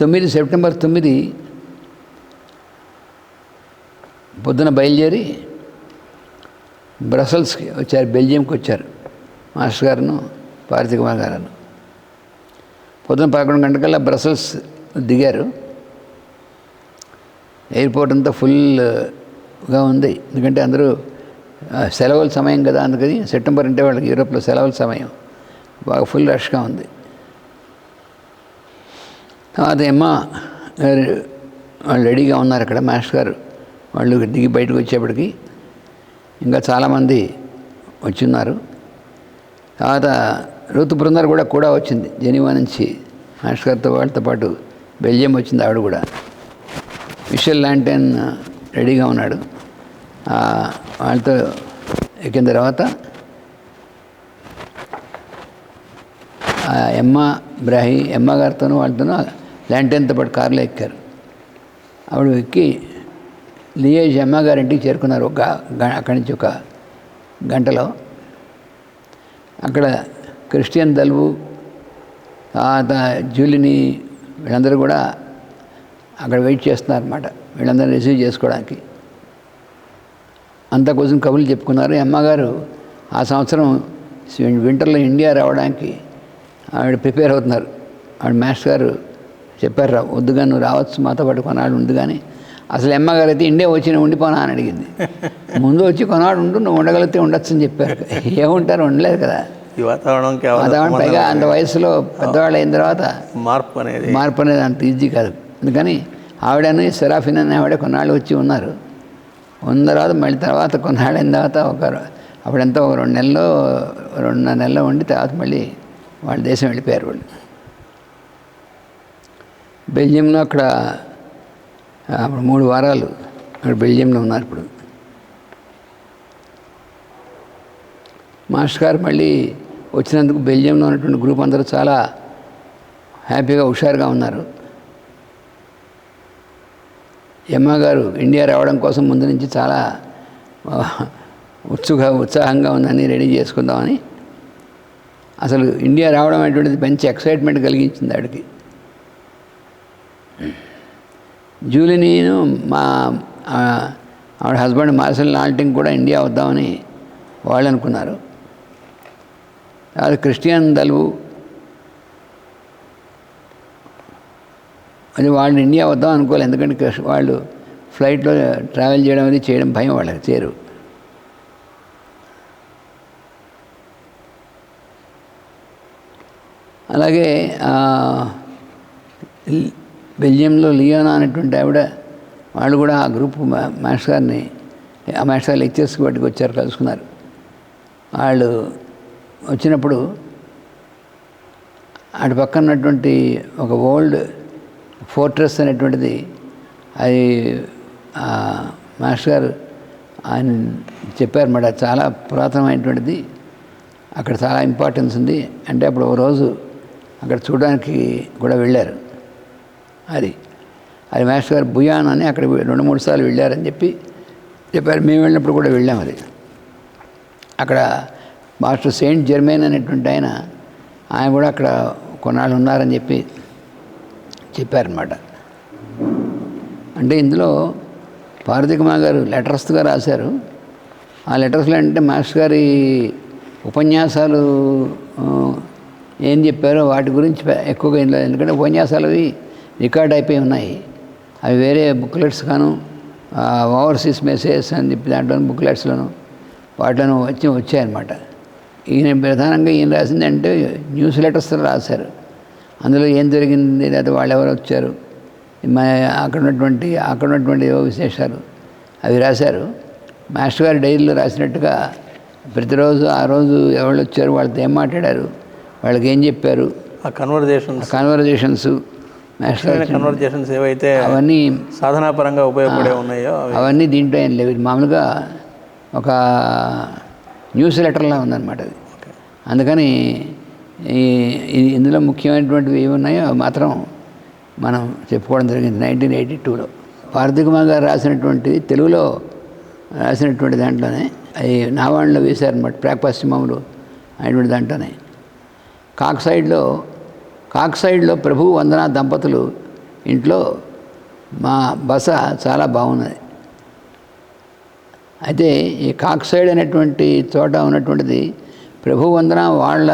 తొమ్మిది సెప్టెంబర్ తొమ్మిది పొద్దున బయలుదేరి బ్రసల్స్కి వచ్చారు బెల్జియంకి వచ్చారు మాస్టర్ గారును పార్థిక కుమార్ గారు పొద్దున పదకొండు గంటకల్లా బ్రసల్స్ దిగారు. ఎయిర్పోర్ట్ అంతా ఫుల్గా ఉంది. ఎందుకంటే అందరూ సెలవుల సమయం కదా అందుకని సెప్టెంబర్ అంటే వాళ్ళకి యూరోప్లో సెలవుల సమయం. బాగా ఫుల్ రష్గా ఉంది. తర్వాత ఎమ్మ వాళ్ళు రెడీగా ఉన్నారు అక్కడ మాస్టర్ గారు వాళ్ళు దిగి బయటకు వచ్చేప్పటికి ఇంకా చాలామంది వచ్చి ఉన్నారు తర్వాత ఋతు బృందాలు కూడా కూడా వచ్చింది జెనీవా నుంచి మాస్టర్ గారితో వాళ్ళతో పాటు బెల్జియం వచ్చింది ఆవిడ కూడా. విషల్ ల్యాంటెన్ రెడీగా ఉన్నాడు. వాళ్ళతో ఎక్కిన తర్వాత ఎమ్మ బ్రాహి ఎమ్మ గారితోనూ వాళ్ళతోనూ ల్యాంటెన్తో పాటు కారులో ఎక్కారు. ఆవిడ ఎక్కి లియేజ్ అమ్మగారి ఇంటికి చేరుకున్నారు. ఒక గ- అక్కడి నుంచి ఒక గంటలో. అక్కడ క్రిస్టియన్ దల్వు తర్వాత జూలిని వీళ్ళందరూ కూడా అక్కడ వెయిట్ చేస్తున్నారు వీళ్ళందరూ రిసీవ్ చేసుకోవడానికి. అంతా కోసం కబుర్లు చెప్పుకున్నారు. అమ్మగారు ఆ సంవత్సరం వింటర్లో ఇండియా రావడానికి ఆవిడ ప్రిపేర్ అవుతున్నారు. ఆవిడ మాస్టర్ గారు చెప్పారు రా వద్దుగా నువ్వు రావచ్చు మాతో పాటు కొనాడు ఉంది కానీ అసలు అమ్మగారు అయితే ఇండియా వచ్చి నువ్వు ఉండిపోనా అని అడిగింది. ముందు వచ్చి కొనాడు ఉండు నువ్వు ఉండగలిగితే ఉండొచ్చు అని చెప్పారు. ఏముంటారు ఉండలేదు కదా. ఈ ఎవరు వాతావరణం పైగా అంత వయసులో పెద్దవాళ్ళు అయిన తర్వాత మార్పు అనేది మార్పు అనేది అంత ఈజీ కాదు. అందుకని ఆవిడని సెరాఫిన్ అనే ఆవిడ కొన్నాళ్ళు వచ్చి ఉన్నారు. ఉన్న తర్వాత మళ్ళీ తర్వాత కొన్నాళ్ళు అయిన తర్వాత ఒక అప్పుడంతా ఒక రెండు నెలలు రెండున్నర నెలలు ఉండి తర్వాత మళ్ళీ వాళ్ళ దేశం వెళ్ళిపోయారు వాళ్ళు. బెల్జియంలో అక్కడ అప్పుడు మూడు వారాలు అక్కడ బెల్జియంలో ఉన్నారు ఇప్పుడు. మాస్టర్ గారు మళ్ళీ వచ్చినందుకు బెల్జియంలో ఉన్నటువంటి గ్రూప్ అందరూ చాలా హ్యాపీగా హుషారుగా ఉన్నారు. ఎమ్మ గారు ఇండియా రావడం కోసం ముందు నుంచి చాలా ఉత్సుక ఉత్సుగా ఉత్సాహంగా ఉందని రెడీ చేసుకుందామని. అసలు ఇండియా రావడం అనేటువంటిది మంచి ఎక్సైట్మెంట్ కలిగించింది ఆవిడకి. జూలినీను మా ఆవిడ హస్బెండ్ మార్సల్ నాల్టింగ్ కూడా ఇండియా వద్దామని వాళ్ళు అనుకున్నారు. అది క్రిస్టియన్ దలువు అది వాళ్ళు ఇండియా వద్దాం అనుకోలేదు ఎందుకంటే వాళ్ళు ఫ్లైట్లో ట్రావెల్ చేయడం అనేది చేయడం భయం వాళ్ళకి చేరు అలాగే బెల్జియంలో లియోనా అనేటువంటి ఆవిడ వాళ్ళు కూడా ఆ గ్రూప్ మా- మాస్టర్ గారిని ఆ మాస్టర్ గారు లెక్చర్స్కి వాటికి వచ్చారు కలుసుకున్నారు. వాళ్ళు వచ్చినప్పుడు అటు పక్కన ఉన్నటువంటి ఒక ఓల్డ్ ఫోర్ట్రెస్ అనేటువంటిది అది మాస్టర్ గారు ఆయన చెప్పారన్నమాట చాలా పురాతనమైనటువంటిది అక్కడ చాలా ఇంపార్టెన్స్ ఉంది. అంటే అప్పుడు ఒక రోజు అక్కడ చూడడానికి కూడా వెళ్ళారు. అది. అది మాస్టర్ గారు భుయాన్ అని అక్కడ రెండు మూడు సార్లు వెళ్ళారని చెప్పి చెప్పారు. మేము వెళ్ళినప్పుడు కూడా వెళ్ళాం అది. అక్కడ మాస్టర్ సెయింట్ జర్మైన్ అనేటువంటి ఆయన ఆయన కూడా అక్కడ కొన్నాళ్ళు ఉన్నారని చెప్పి చెప్పారనమాట అంటే ఇందులో పార్వతికమా గారు లెటర్స్గా రాశారు. ఆ లెటర్స్లో అంటే మాస్టర్ గారి ఉపన్యాసాలు ఏం చెప్పారో వాటి గురించి ఎక్కువగా ఏం లేదు ఎందుకంటే ఉపన్యాసాలు అవి రికార్డ్ అయిపోయి ఉన్నాయి. అవి వేరే బుక్లెట్స్ గాను ఓవర్సీస్ మెసేజెస్ అని చెప్పి దాంట్లో బుక్లెట్స్లోను వాటిలోనూ వచ్చి వచ్చాయన్నమాట. ఈయన ప్రధానంగా ఈయన రాసింది అంటే న్యూస్ లెటర్స్ రాశారు. అందులో ఏం జరిగింది లేదా వాళ్ళు ఎవరు వచ్చారు మా అక్కడ ఉన్నటువంటి అక్కడ ఉన్నటువంటి ఏవో విశేషాలు అవి రాశారు. మాస్టర్ గారి డైరీలో రాసినట్టుగా ప్రతిరోజు ఆ రోజు ఎవరు వచ్చారు వాళ్ళతో ఏం మాట్లాడారు వాళ్ళకి ఏం చెప్పారు ఆ కన్వర్జేషన్స్ కన్వర్జేషన్స్ కన్వర్జేషన్స్ ఏవైతే అవన్నీ సాధనాపరంగా ఉపయోగపడే ఉన్నాయో అవి అవన్నీ దీంట్లో ఏం లేవు. మామూలుగా ఒక న్యూస్ లెటర్లా ఉందన్నమాట అది. అందుకని ఈ ఇందులో ముఖ్యమైనటువంటివి ఏమి ఉన్నాయో మాత్రం మనం చెప్పుకోవడం జరిగింది నైన్టీన్ ఎయిటీ టూలో పార్థికుమార్ గారు రాసినటువంటి తెలుగులో రాసినటువంటి దాంట్లోనే అవి నావాణిలో వేశారనమాట ప్రాక్ పశ్చిమములు అనేటువంటి దాంట్లోనే. కాక్ సైడ్లో కాక్సైడ్లో ప్రభు వందన దంపతులు ఇంట్లో మా బస చాలా బాగున్నది. అయితే ఈ కాక్సైడ్ అనేటువంటి చోట ఉన్నటువంటిది ప్రభు వందన వాళ్ళ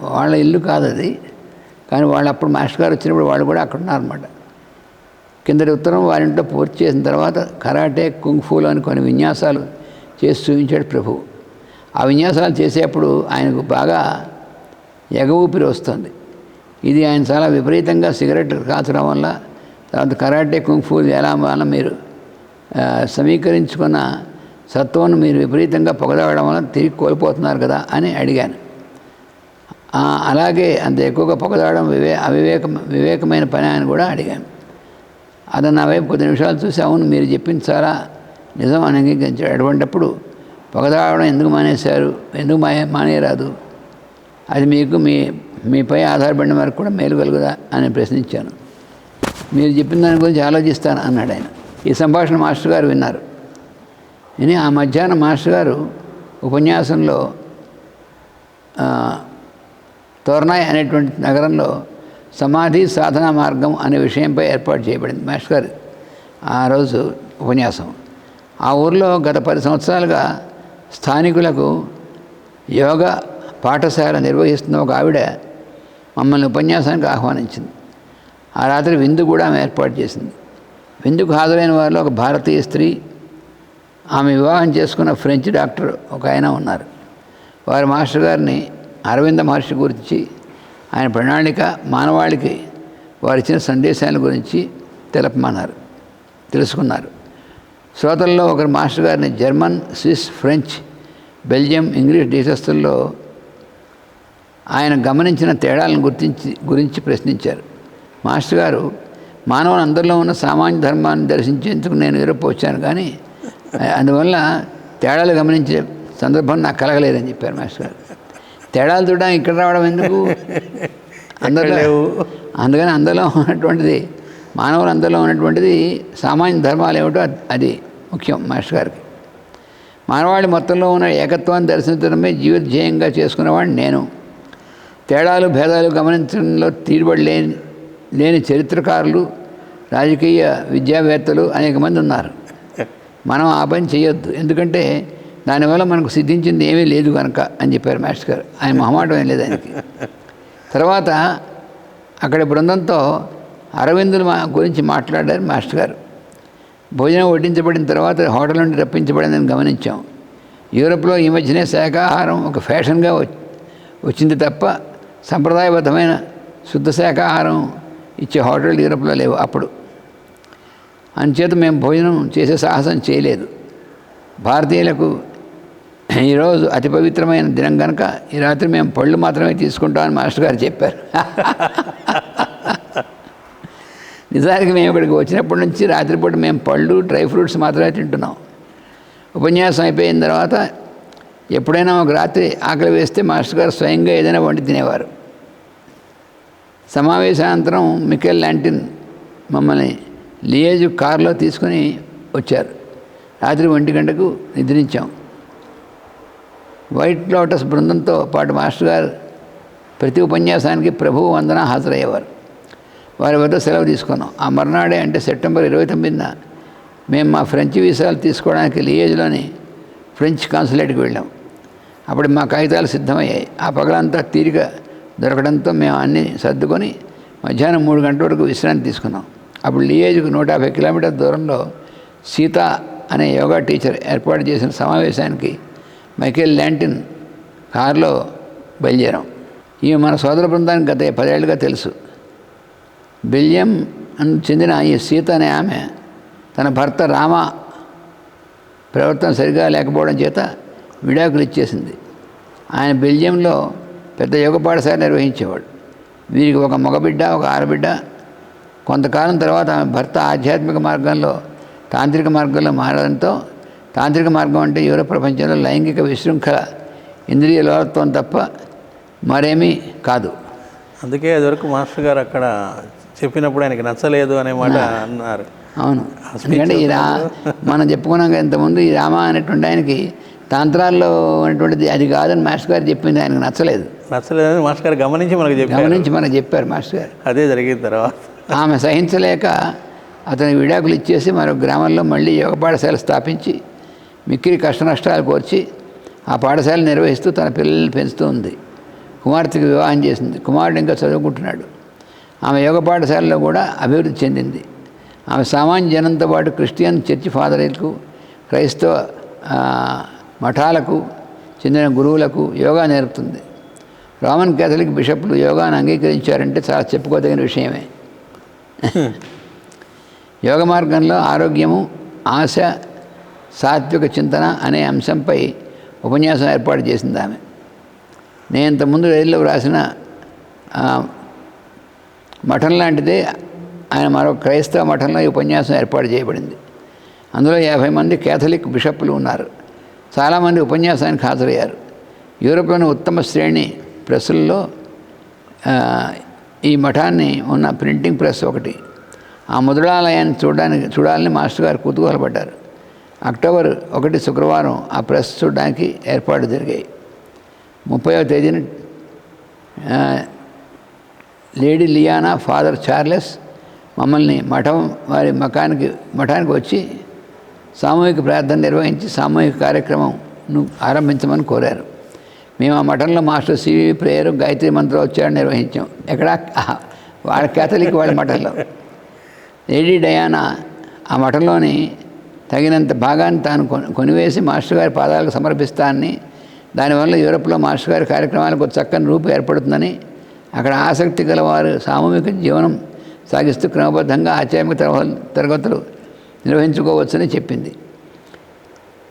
వాళ్ళ ఇల్లు కాదు అది. కానీ వాళ్ళు అప్పుడు మాస్టర్ గారు వచ్చినప్పుడు వాళ్ళు కూడా అక్కడ ఉన్నారన్నమాట. కిందటి ఉత్తరం వారింట్లో పూర్తి చేసిన తర్వాత కరాటే కుంగ్ఫూలు అని కొన్ని విన్యాసాలు చేసి చూపించాడు ప్రభు. ఆ విన్యాసాలు చేసేప్పుడు ఆయనకు బాగా ఎగ ఊపిరి వస్తుంది. ఇది ఆయన చాలా విపరీతంగా సిగరెట్ కాచడం వల్ల తర్వాత కరాటే కుంగ్ఫూ ఎలా వల్ల మీరు సమీకరించుకున్న సత్వాన్ని మీరు విపరీతంగా పొగదవడం వల్ల తిరిగి కోల్పోతున్నారు కదా అని అడిగాను. అలాగే అంత ఎక్కువగా పొగదాడడం వివే అవివేక వివేకమైన పని అని కూడా అడిగాను. అతను నా వైపు కొద్ది నిమిషాలు చూసి అవును మీరు చెప్పింది చాలా నిజం అని అంగీకరించాడు. అటువంటిప్పుడు పొగదాడడం ఎందుకు మానేశారు? ఎందుకు మా మానేయరాదు? అది మీకు మీ మీపై ఆధారపడిన వరకు కూడా మేలు కలుగుదా అని ప్రశ్నించాను. మీరు చెప్పిన దాని గురించి ఆలోచిస్తాను అన్నాడు ఆయన. ఈ సంభాషణ మాస్టర్ గారు విన్నారు. విని ఆ మధ్యాహ్నం మాస్టర్ గారు ఉపన్యాసంలో తోర్నాయ్ అనేటువంటి నగరంలో సమాధి సాధన మార్గం అనే విషయంపై ఏర్పాటు చేయబడింది మాస్టర్ గారు. ఆ రోజు ఉపన్యాసం. ఆ ఊర్లో గత పది సంవత్సరాలుగా స్థానికులకు యోగ పాఠశాల నిర్వహిస్తున్న ఒక ఆవిడ మమ్మల్ని ఉపన్యాసానికి ఆహ్వానించింది. ఆ రాత్రి విందు కూడా ఆమె ఏర్పాటు చేసింది. విందుకు హాజరైన వారిలో ఒక భారతీయ స్త్రీ ఆమె వివాహం చేసుకున్న ఫ్రెంచ్ డాక్టర్ ఒక ఆయన ఉన్నారు. వారి మాస్టర్ గారిని అరవింద మహర్షి గురించి ఆయన ప్రణాళిక మానవాళికి వారు ఇచ్చిన సందేశాల గురించి తెలపమన్నారు తెలుసుకున్నారు. శ్రోతల్లో ఒకరు మాస్టర్ గారిని German Swiss French Belgium English దేశస్తుల్లో ఆయన గమనించిన తేడాలను గుర్తించి గురించి ప్రశ్నించారు. మాస్టర్ గారు మానవుని అందరిలో ఉన్న సామాన్య ధర్మాన్ని దర్శించేందుకు నేను యూరోప్ వచ్చాను కానీ అందువల్ల తేడాలు గమనించే సందర్భం నాకు కలగలేదని చెప్పారు మాస్టర్ గారు. తేడాలు చూడడానికి ఇక్కడ రావడం ఎందుకు? అందరిలో. అందుకని అందులో ఉన్నటువంటిది మానవులు అందులో ఉన్నటువంటిది సామాన్య ధర్మాలు ఏమిటో అది- అది ముఖ్యం మాస్టర్ గారికి. మానవాళి మొత్తంలో ఉన్న ఏకత్వాన్ని దర్శించడమే జీవిత ధ్యేయంగా చేసుకునేవాడిని నేను. తేడాలు భేదాలు గమనించడంలో తీరుబడి లేని లేని చరిత్రకారులు రాజకీయ విద్యావేత్తలు అనేక మంది ఉన్నారు. మనం ఆ పని చేయొద్దు. ఎందుకంటే దానివల్ల మనకు సిద్ధించింది ఏమీ లేదు కనుక అని చెప్పారు మాస్టర్ గారు. ఆయన మొహమాటం ఏం లేదు ఆయనకి. తర్వాత అక్కడి బృందంతో అరవిందుల మా గురించి మాట్లాడారు మాస్టర్ గారు. భోజనం వడ్డించబడిన తర్వాత హోటల్ నుండి రప్పించబడిందని గమనించాం. యూరోప్లో ఈ మధ్యనే శాఖాహారం ఒక ఫ్యాషన్గా వచ్చింది తప్ప సంప్రదాయబద్ధమైన శుద్ధ శాఖాహారం ఇచ్చే హోటల్ యూరప్లో లేవు అప్పుడు. అంచేత మేము భోజనం చేసే సాహసం చేయలేదు. భారతీయులకు ఈరోజు అతి పవిత్రమైన దినం కనుక ఈ రాత్రి మేము పళ్ళు మాత్రమే తీసుకుంటామని మాస్టర్ గారు చెప్పారు. నిజానికి మేము ఇక్కడికి వచ్చినప్పటి నుంచి రాత్రిపూట మేము పళ్ళు డ్రై ఫ్రూట్స్ మాత్రమే తింటున్నాం. ఉపన్యాసం అయిపోయిన తర్వాత ఎప్పుడైనా ఒక రాత్రి ఆకలి వేస్తే మాస్టర్ గారు స్వయంగా ఏదైనా వండి తినేవారు. సమావేశానంతరం మికెల్ లాంటిన్ మమ్మల్ని లియేజ్ కారులో తీసుకుని వచ్చారు. రాత్రి ఒంటి గంటకు నిద్రించాం. వైట్ లోటస్ బృందంతో పాటు మాస్టర్ గారు ప్రతి ఉపన్యాసానికి ప్రభువు వందన హాజరయ్యేవారు. వారి వద్ద సెలవు తీసుకున్నాం. ఆ మర్నాడే అంటే సెప్టెంబర్ ఇరవై తొమ్మిదిన మేము మా ఫ్రెంచ్ వీసాలు తీసుకోవడానికి లియేజ్లోని ఫ్రెంచ్ కాన్సులేట్కి వెళ్ళాం. అప్పుడు మా కాగితాలు సిద్ధమయ్యాయి. ఆ పగలంతా తీరిక దొరకడంతో మేము అన్నీ సర్దుకొని మధ్యాహ్నం మూడు గంటల వరకు విశ్రాంతి తీసుకున్నాం. అప్పుడు లియేజ్కు నూట యాభై కిలోమీటర్ దూరంలో సీత అనే యోగా టీచర్ ఏర్పాటు చేసిన సమావేశానికి మైకేల్ ల్యాంటిన్ కారులో బయలుదేరాం. ఈమె మన సోదర బృందానికి గత పదేళ్ళుగా తెలుసు. బెల్జియం చెందిన ఈ సీత అనే ఆమె తన భర్త రామ ప్రవర్తన సరిగా లేకపోవడం చేత విడాకులు ఇచ్చేసింది. ఆయన బెల్జియంలో పెద్ద యోగ పాఠశాల నిర్వహించేవాడు. వీరికి ఒక మగబిడ్డ ఒక ఆడబిడ్డ. కొంతకాలం తర్వాత ఆమె భర్త ఆధ్యాత్మిక మార్గంలో తాంత్రిక మార్గంలో మారడంతో తాంత్రిక మార్గం అంటే యూరోప్ ప్రపంచంలో లైంగిక విశృంఖల ఇంద్రియ లోలత్వం తప్ప మరేమీ కాదు. అందుకే అదివరకు మాస్టర్ గారు అక్కడ చెప్పినప్పుడు ఆయనకి నచ్చలేదు అనే మాట అన్నారు. అవును. ఎందుకంటే ఈ రా మనం చెప్పుకున్నాం ఇంతకుముందు ఈ రామ అనేటువంటి ఆయనకి తాంత్రాల్లో ఉన్నటువంటిది అది కాదని మాస్టర్ గారు చెప్పింది ఆయనకు నచ్చలేదు. నచ్చలేదని మాస్టర్ గారు గమనించి మనకు చెప్పారు. గమనించి మనకు చెప్పారు మాస్టర్ గారు. అదే జరిగిన తర్వాత. ఆమె సహించలేక అతని విడాకులు ఇచ్చేసి మరో గ్రామంలో మళ్ళీ యోగ పాఠశాల స్థాపించి మిక్కిరి కష్ట నష్టాలు కోర్చి ఆ పాఠశాల నిర్వహిస్తూ తన పిల్లల్ని పెంచుతూ ఉంది. కుమార్తెకి వివాహం చేసింది. కుమారుడు ఇంకా చదువుకుంటున్నాడు. ఆమె యోగ పాఠశాలలో కూడా అభివృద్ధి చెందింది. ఆమె సామాన్య జనంతో పాటు క్రిస్టియన్ చర్చి ఫాదర్లకు క్రైస్తవ మఠాలకు చెందిన గురువులకు యోగా నేర్పుతుంది. రోమన్ కేథలిక్ బిషప్లు యోగాను అంగీకరించారంటే చాలా చెప్పుకోదగిన విషయమే. యోగ మార్గంలో ఆరోగ్యము ఆశ సాత్విక చింతన అనే అంశంపై ఉపన్యాసం ఏర్పాటు చేసింది ఆమె. నేను ఇంతకుముందు రైల్లో వ్రాసిన మఠం లాంటిదే ఆయన మరో క్రైస్తవ మఠంలో ఈ ఉపన్యాసం ఏర్పాటు చేయబడింది. అందులో యాభై మంది కేథలిక్ బిషప్లు ఉన్నారు. చాలామంది ఉపన్యాసానికి హాజరయ్యారు. యూరోప్లోని ఉత్తమ శ్రేణి ప్రెస్సుల్లో ఈ మఠాన్ని ఉన్న ప్రింటింగ్ ప్రెస్ ఒకటి. ఆ ముద్రాలయాన్ని చూడడానికి చూడాలని మాస్టర్ గారు కుతూహలపడ్డారు. అక్టోబర్ ఒకటి శుక్రవారం ఆ ప్రెస్ చూడడానికి ఏర్పాటు జరిగాయి. ముప్పైవ తేదీన లేడీ లియానా ఫాదర్ చార్లెస్ మమ్మల్ని మఠం వారి మకానికి మఠానికి వచ్చి సామూహిక ప్రార్థన నిర్వహించి సామూహిక కార్యక్రమంను ఆరంభించమని కోరారు. మేము ఆ మఠంలో మాస్టర్ సివి ప్రేయర్ గాయత్రి మంత్రోచ్చారణ నిర్వహించాం. ఎక్కడ? వాళ్ళ కేథలిక్ వాళ్ళ మఠంలో. లేడీ డయానా ఆ మఠంలోని తగినంత భాగాన్ని తాను కొని- కొనివేసి మాస్టర్ గారి పాదాలకు సమర్పిస్తానని దానివల్ల యూరప్లో మాస్టర్ గారి కార్యక్రమాలకు ఒక చక్కని రూపు ఏర్పడుతుందని అక్కడ ఆసక్తి గలవారు సామూహిక జీవనం సాగిస్తూ క్రమబద్ధంగా ఆధ్యాత్మిక తరగతులు నిర్వహించుకోవచ్చని చెప్పింది.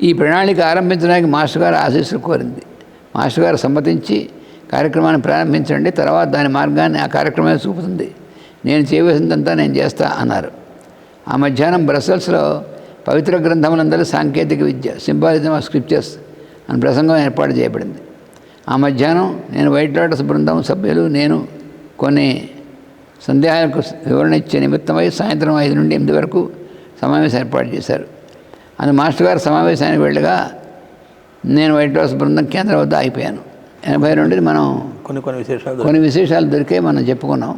ఈ ప్రణాళిక ఆరంభించడానికి మాస్టర్ గారు ఆశీస్సులు కోరింది. మాస్టర్ గారు సమ్మతించి కార్యక్రమాన్ని ప్రారంభించండి తర్వాత దాని మార్గాన్ని ఆ కార్యక్రమమే చూపుతుంది. నేను చేయవలసిందంతా నేను చేస్తా అన్నారు. ఆ మధ్యాహ్నం బ్రసెల్స్లో పవిత్ర గ్రంథములందరూ సాంకేతిక విద్య సింబాలిజం ఆఫ్ స్క్రిప్చర్స్ అని ప్రసంగం ఏర్పాటు చేయబడింది. ఆ మధ్యాహ్నం నేను వైట్ లోటస్ బృందం సభ్యులు నేను కొన్ని సందేహాలకు వివరణ ఇచ్చే నిమిత్తమై సాయంత్రం ఐదు నుండి ఎనిమిది వరకు సమావేశం ఏర్పాటు చేశారు. అది మాస్టర్ గారు సమావేశానికి వెళ్ళగా నేను వైట్ హౌస్ బృందం కేంద్రం వద్ద అయిపోయాను ఎనభై రెండుది మనం కొన్ని కొన్ని విశేషాలు కొన్ని విశేషాలు దొరికే మనం చెప్పుకున్నాం.